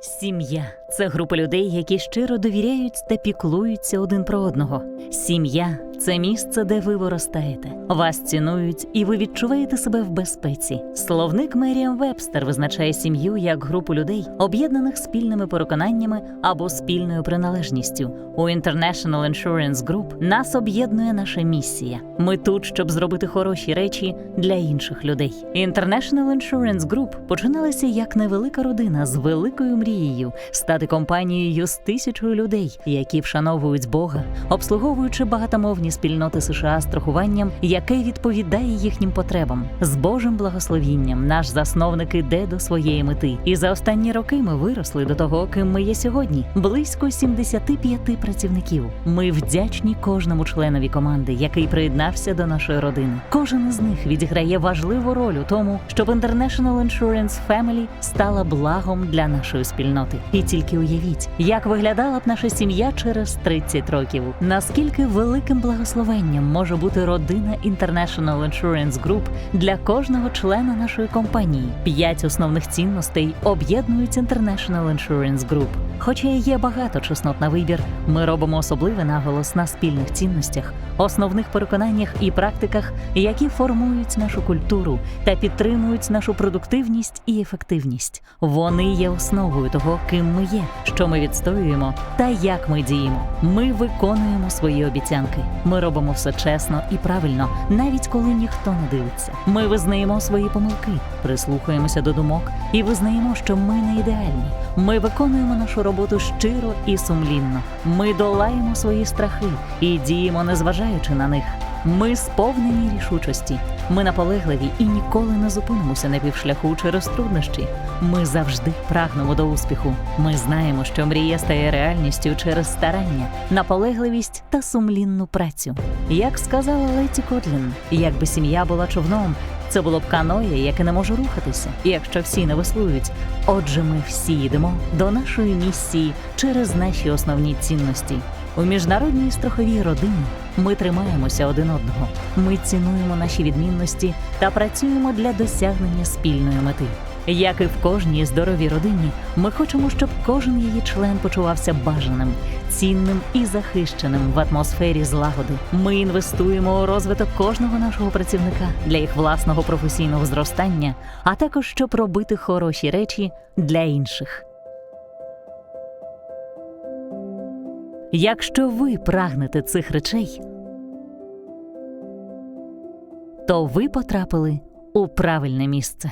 Сім'я це група людей, які щиро довіряють та піклуються один про одного. Сім'я це місце, де ви виростаєте. Вас цінують і ви відчуваєте себе в безпеці. Словник Меріам Вебстер визначає сім'ю як групу людей, об'єднаних спільними переконаннями або спільною приналежністю. У International Insurance Group нас об'єднує наша місія. Ми тут, щоб зробити хороші речі для інших людей. International Insurance Group починалася як невелика родина з великою мрією стати компанією з тисячою людей, які вшановують Бога, обслуговуючи багатомовні спільноти США страхуванням, яке відповідає їхнім потребам. З Божим благословінням наш засновник іде до своєї мети. І за останні роки ми виросли до того, ким ми є сьогодні. Близько 75 працівників. Ми вдячні кожному членові команди, який приєднався до нашої родини. Кожен із них відіграє важливу роль у тому, щоб International Insurance Family стала благом для нашої спільноти. І тільки уявіть, як виглядала б наша сім'я через 30 років. Наскільки великим благословенням може бути родина International Insurance Group для кожного члена нашої компанії. П'ять основних цінностей об'єднують International Insurance Group. Хоча є багато чеснот на вибір, ми робимо особливий наголос на спільних цінностях, основних переконаннях і практиках, які формують нашу культуру та підтримують нашу продуктивність і ефективність. Вони є основою того, ким ми є, що ми відстоюємо та як ми діємо. Ми виконуємо свої обіцянки. Ми робимо все чесно і правильно, навіть коли ніхто не дивиться. Ми визнаємо свої помилки, прислухаємося до думок і визнаємо, що ми не ідеальні. Ми виконуємо нашу роботу щиро і сумлінно. Ми долаємо свої страхи і діємо, незважаючи на них. Ми сповнені рішучості. Ми наполегливі і ніколи не зупинимося на півшляху через труднощі. Ми завжди прагнемо до успіху. Ми знаємо, що мрія стає реальністю через старання, наполегливість та сумлінну працю. Як сказала Леті Котлін, якби сім'я була човном, це було б каноє, яке не може рухатися, якщо всі не веслують. Отже, ми всі йдемо до нашої місії через наші основні цінності. У міжнародній страховій родині ми тримаємося один одного. Ми цінуємо наші відмінності та працюємо для досягнення спільної мети. Як і в кожній здоровій родині, ми хочемо, щоб кожен її член почувався бажаним, цінним і захищеним в атмосфері злагоди. Ми інвестуємо у розвиток кожного нашого працівника для їх власного професійного зростання, а також щоб робити хороші речі для інших. Якщо ви прагнете цих речей, то ви потрапили у правильне місце.